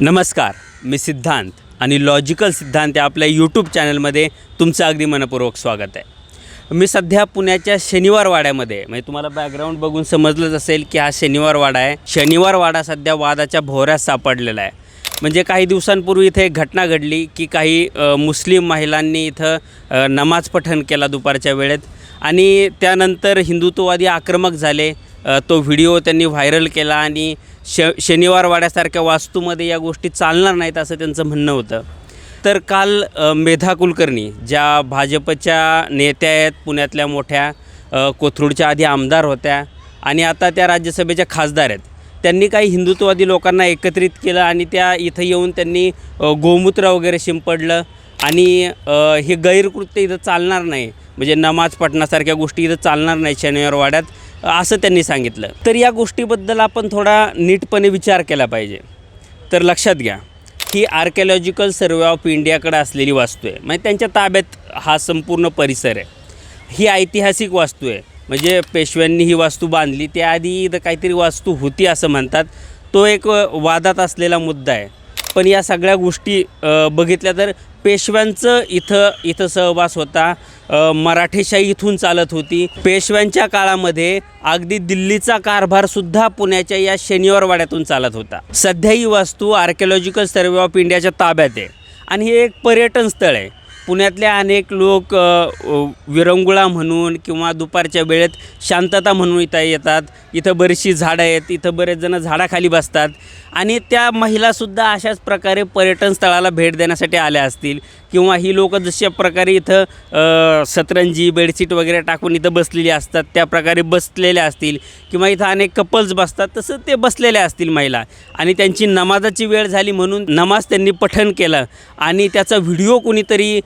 नमस्कार मी सिद्धांत आणि लॉजिकल सिद्धांत या आपल्या यूट्यूब चॅनलमध्ये तुमचं अगदी मनपूर्वक स्वागत आहे. मी सध्या पुण्याच्या शनिवार वाड्यामध्ये म्हणजे तुम्हाला बॅकग्राऊंड बघून समजलंच असेल की हा शनिवार वाडा आहे. शनिवार वाडा सध्या वादाच्या भोवऱ्यात सापडलेला आहे. म्हणजे काही दिवसांपूर्वी इथे एक घटना घडली की काही मुस्लिम महिलांनी इथं नमाज पठण केला दुपारच्या वेळेत आणि त्यानंतर हिंदुत्ववादी आक्रमक झाले. तो व्हिडिओ त्यांनी व्हायरल केला आणि श शनिवार वाड्यासारख्या वास्तूमध्ये या गोष्टी चालणार नाहीत असं त्यांचं म्हणणं होतं. तर काल मेधा कुलकर्णी ज्या भाजपच्या नेत्या आहेत पुण्यातल्या मोठ्या कोथरूडच्या आधी आमदार होत्या आणि आता त्या राज्यसभेच्या खासदार आहेत त्यांनी काही हिंदुत्ववादी लोकांना एकत्रित केलं आणि त्या इथं येऊन त्यांनी गोमूत्र वगैरे शिंपडलं आणि हे गैरकृत्य इथं चालणार नाही. म्हणजे नमाज पठणासारख्या गोष्टी इथं चालणार नाही शनिवार वाड्यात. असं त्यांनी सांगितलं. तर या गोष्टीबद्दल आपण थोडा नीटपणे विचार केला पाहिजे. तर लक्षात घ्या ही आर्किओलॉजिकल सर्वे ऑफ इंडियाकडे असलेली वास्तू आहे. म्हणजे त्यांच्या ताब्यात हा संपूर्ण परिसर आहे. ही ऐतिहासिक वास्तू आहे. म्हणजे पेशव्यांनी ही वास्तू बांधली त्याआधी इथं काहीतरी वास्तू होती असं म्हणतात. तो एक वादात असलेला मुद्दा आहे. पण या सगळ्या गोष्टी बघितल्या तर पेशव्यांचं इथं इथं सहवास होता. मराठेशाही इथून चालत होती. पेशव्यांच्या काळामध्ये अगदी दिल्लीचा कारभारसुद्धा पुण्याच्या या शनिवारवाड्यातून चालत होता. सध्या ही वास्तू आर्किओलॉजिकल सर्वे ऑफ इंडियाच्या ताब्यात आहे. आणि हे एक पर्यटन स्थळ आहे. पुण्यातले अनेक लोक विरंगुळा म्हणून किंवा दुपारच्या वेळेत शांतता म्हणून इथं येतात. इथं बरीचशी झाडं आहेत. इथं बरेच जण झाडाखाली बसतात. आणि त्या महिलासुद्धा अशाच प्रकारे पर्यटन स्थळाला भेट देण्यासाठी आल्या असतील. किंवा ही लोक जशा प्रकारे इथं सतरंजी बेडशीट वगैरे टाकून इथं बसलेली असतात त्या प्रकारे बसलेल्या असतील. किंवा इथं अनेक कपल्स बसतात तसं ते बसलेल्या असतील महिला. आणि त्यांची नमाजाची वेळ झाली म्हणून नमाज त्यांनी पठण केलं आणि त्याचा व्हिडिओ कुणीतरी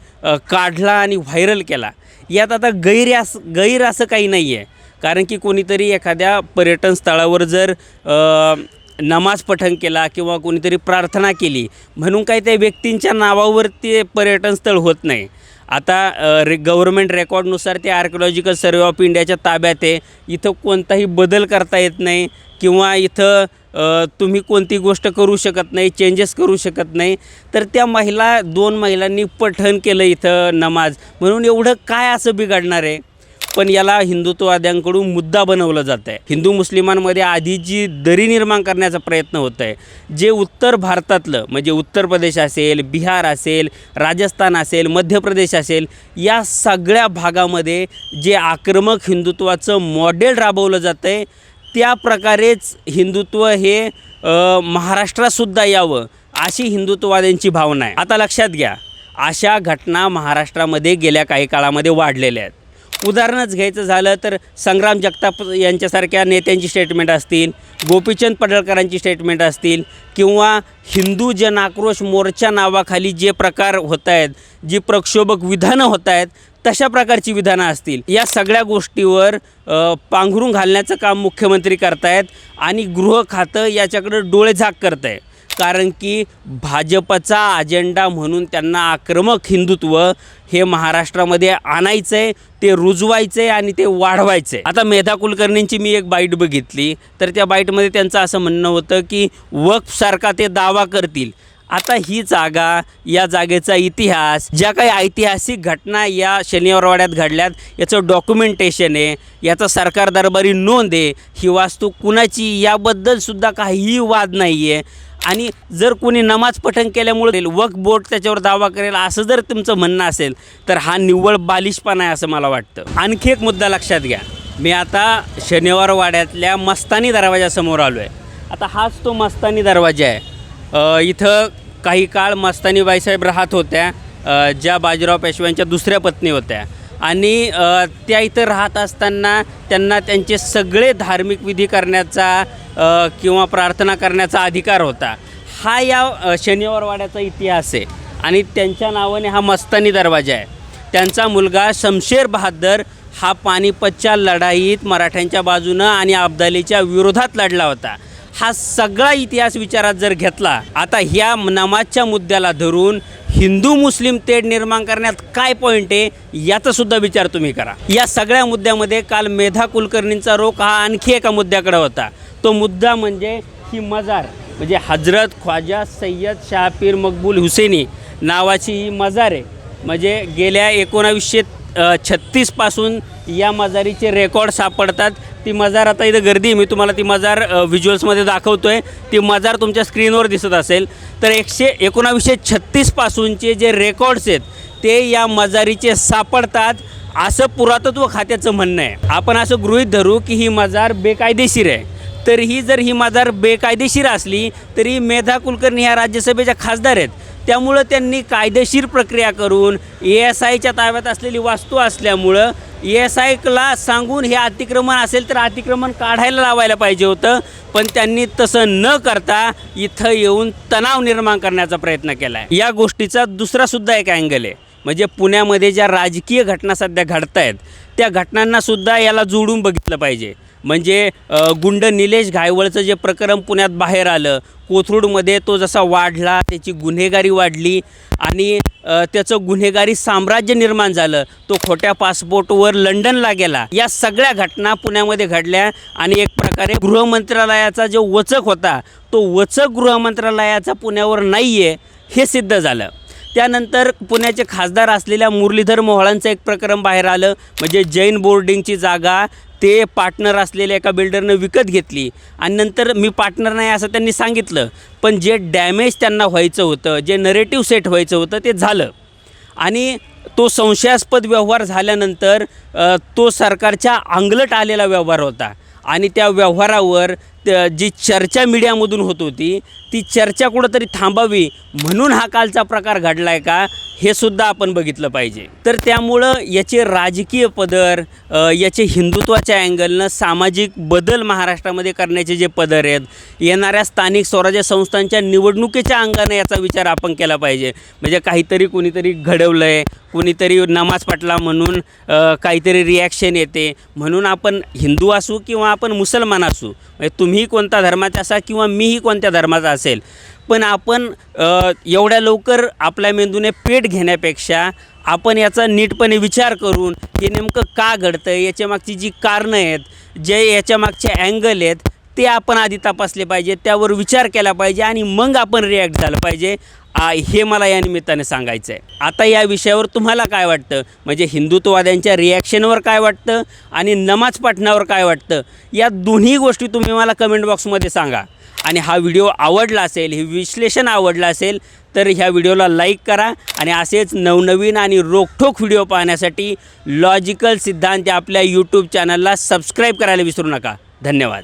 काढला आणि व्हायरल केला. यात आता गैर गैर असं काही नाही आहे कारण की कोणीतरी एखाद्या पर्यटन स्थळावर जर नमाज पठण केला किंवा कोणीतरी प्रार्थना केली म्हणून काही त्या व्यक्तींच्या नावावर ते पर्यटनस्थळ होत नाही. आता रे गव्हर्मेंट रेकॉर्डनुसार ते आर्किओलॉजिकल सर्वे ऑफ इंडियाच्या ताब्यात आहे. इथं कोणताही बदल करता येत नाही किंवा इथं तुम्ही कोणती गोष्ट करू शकत नाही चेंजेस करू शकत नाही. तर त्या महिला दोन महिलांनी पठण केलं इथं नमाज. म्हणून एवढं काय असं बिघडणार आहे? पण याला हिंदुत्ववाद्यांकडून मुद्दा बनवलं जात आहे हिंदू मुस्लिमांमध्ये आधी जी दरी निर्माण करण्याचा प्रयत्न होत आहे जे उत्तर भारतातलं म्हणजे उत्तर प्रदेश असेल बिहार असेल राजस्थान असेल मध्य प्रदेश असेल या सगळ्या भागामध्ये जे आक्रमक हिंदुत्वाचं मॉडेल राबवलं जातं आहे त्या प्रकारेच हिंदुत्व हे महाराष्ट्रातसुद्धा यावं अशी हिंदुत्ववाद्यांची भावना आहे. आता लक्षात घ्या अशा घटना महाराष्ट्रामध्ये गेल्या काही काळामध्ये वाढलेल्या आहेत. उदाहरणच घ्यायचं झालं तर संग्राम जगताप यांच्यासारख्या नेत्यांची स्टेटमेंट असतील गोपीचंद पडळकरांची स्टेटमेंट असतील किंवा हिंदू जन आक्रोश मोर्चा नावाखाली जे प्रकार होत आहेत जी प्रक्षोभक विधानं होत आहेत तशा प्रकारची विधानं असतील. या सगळ्या गोष्टीवर पांघरून घालण्याचं काम मुख्यमंत्री करतायत आणि गृह खातं याच्याकडं डोळेझाक करत आहे कारण की भाजपचा अजेंडा म्हणून त्यांना आक्रमक हिंदुत्व हे महाराष्ट्रामध्ये आणायचं आहे ते रुजवायचं आहे आणि ते वाढवायचं आहे आता मेधा कुलकर्णींची मी एक बाईट बघितली तर त्या बाईटमध्ये त्यांचं असं म्हणणं होतं की वक्फसारखा ते दावा करतील. आता ही जागा या जागेचा इतिहास ज्या काही ऐतिहासिक घटना या शनिवारवाड्यात घडल्यात याचं डॉक्युमेंटेशन आहे याचा सरकार दरबारी नोंद आहे ही वास्तू कुणाची याबद्दलसुद्धा काहीही वाद नाही आहे आणि जर कोणी नमाज पठण केल्यामुळे वक बोर्ड त्याच्यावर दावा करेल असं जर तुमचं म्हणणं असेल तर हा निव्वळ बालिशपणा आहे असं मला वाटतं. आणखी एक मुद्दा लक्षात घ्या. मी आता शनिवार वाड्यातल्या मस्तानी दरवाजासमोर आलो आहे आता हाच तो मस्तानी दरवाजा आहे. इथं काही काळ मस्तानी बाईसाहेब राहत होत्या ज्या बाजीराव पेशव्यांच्या दुसऱ्या पत्नी होत्या. आणि त्या इथं राहत असताना त्यांना त्यांचे सगळे धार्मिक विधी करण्याचा किंवा प्रार्थना करण्याचा अधिकार होता. हा या शनिवारवाड्याचा इतिहास आहे आणि त्यांच्या नावाने हा मस्तानी दरवाजा आहे. त्यांचा मुलगा शमशेर बहादर हा पानिपतच्या लढाईत मराठ्यांच्या बाजूनं आणि अब्दालीच्या विरोधात लढला होता. हा सगळा इतिहास विचारात जर घेतला आता ह्या नमाजच्या मुद्द्याला धरून हिंदू मुस्लिम तेढ निर्माण करण्यात काय पॉईंट आहे याचा सुद्धा विचार तुम्ही करा. या सगळ्या मुद्द्यामध्ये काल मेधा कुलकर्णींचा रोख हा आणखी एका मुद्द्याकडे होता. तो मुद्दा म्हणजे ही मजार म्हणजे हजरत ख्वाजा सय्यद शाहपीर मकबूल हुसेनी नावाची ही मजार आहे. म्हणजे गेल्या एकोणावीसशे छत्तीसपासून या मजारीचे रेकॉर्ड सापडतात. ती मजार आता इथं गर्दी मी तुम्हाला ती मजार व्हिज्युअल्समध्ये दाखवतो आहे ती मजार तुमच्या स्क्रीनवर दिसत असेल. तर एकशे एकोणावीसशे छत्तीसपासूनचे जे रेकॉर्ड्स आहेत ते या मजारीचे सापडतात असं पुरातत्व खात्याचं म्हणणं आहे. आपण असं गृहीत धरू की ही मजार बेकायदेशीर आहे. तर ही जर ही माजार बेकायदेशीर असली तरी मेधा कुलकर्णी ह्या राज्यसभेच्या खासदार आहेत. त्यामुळं त्यांनी कायदेशीर प्रक्रिया करून ए एस आयच्या ताब्यात असलेली वास्तू असल्यामुळं ए एस आयला सांगून हे अतिक्रमण असेल तर अतिक्रमण काढायला लावायला पाहिजे होतं. पण त्यांनी तसं न करता इथं येऊन तणाव निर्माण करण्याचा प्रयत्न केला आहे या गोष्टीचा दुसरासुद्धा एक अँगल आहे. म्हणजे पुण्यामध्ये ज्या राजकीय घटना सध्या घडत आहेत त्या घटनांनासुद्धा याला जोडून बघितलं पाहिजे. म्हणजे गुंड निलेश घायवळचं जे प्रकरण पुण्यात बाहेर आलं कोथरूडमध्ये तो जसा वाढला त्याची गुन्हेगारी वाढली आणि त्याचं गुन्हेगारी साम्राज्य निर्माण झालं तो खोट्या पासपोर्टवर लंडनला गेला. या सगळ्या घटना पुण्यामध्ये घडल्या आणि एक प्रकारे गृहमंत्रालयाचा जो वचक होता तो वचक गृहमंत्रालयाचा पुण्यावर नाही आहे हे सिद्ध झालं. त्यानंतर पुण्याचे खासदार असलेल्या मुरलीधर मोहळांचं एक प्रकरण बाहेर आलं. म्हणजे जैन बोर्डिंगची जागा ते पार्टनर असलेल्या एका बिल्डरनं विकत घेतली. आणि नंतर मी पार्टनर नाही असं त्यांनी सांगितलं. पण जे डॅमेज त्यांना व्हायचं होतं जे नरेटिव्ह सेट व्हायचं होतं ते झालं. आणि तो संशयास्पद व्यवहार झाल्यानंतर तो सरकारच्या अंगलट आलेला व्यवहार होता. आणि त्या व्यवहारावर जी चर्चा मीडियामधून होत होती ती चर्चा कुठंतरी थांबावी म्हणून हा कालचा प्रकार घडला आहे का हे सुद्धा आपण बघितलं पाहिजे. तर त्यामुळं याचे राजकीय पदर याचे हिंदुत्वाच्या अँगलनं सामाजिक बदल महाराष्ट्रामध्ये करण्याचे जे पदर आहेत येणाऱ्या स्थानिक स्वराज्य संस्थांच्या निवडणुकीच्या अंगाने याचा विचार आपण केला पाहिजे. म्हणजे काहीतरी कोणीतरी घडवलं आहे कोणीतरी नमाज पटला म्हणून काहीतरी रिॲक्शन येते. म्हणून आपण हिंदू असू किंवा आपण मुसलमान असू म्हणजे तुम्ही कोणत्या धर्माचा असा किंवा मीही कोणत्या धर्माचा असेल. पण आपण एवढ्या लवकर आपल्या मेंदूने पेट घेण्यापेक्षा आपण याचा नीटपणे विचार करून हे नेमकं का घडतं आहे याच्यामागची जी कारणं आहेत जे याच्यामागचे अँगल आहेत ते आपण आधी तपासले पाहिजे त्यावर विचार केला पाहिजे आणि मग आपण रिॲक्ट झालं पाहिजे. हे मला या निमित्ताने सांगायचं आहे आता या विषयावर तुम्हाला काय वाटतं? म्हणजे हिंदुत्ववाद्यांच्या रिॲक्शनवर काय वाटतं? आणि नमाज पठणावर काय वाटतं? या दोन्ही गोष्टी तुम्ही मला कमेंट बॉक्समध्ये सांगा. आणि हा व्हिडिओ आवडला असेल हे विश्लेषण आवडलं असेल तर ह्या व्हिडिओला लाईक करा आणि असेच नवनवीन आणि रोखठोक व्हिडिओ पाहण्यासाठी लॉजिकल सिद्धांत आपल्या यूट्यूब चॅनलला सबस्क्राईब करायला विसरू नका. धन्यवाद.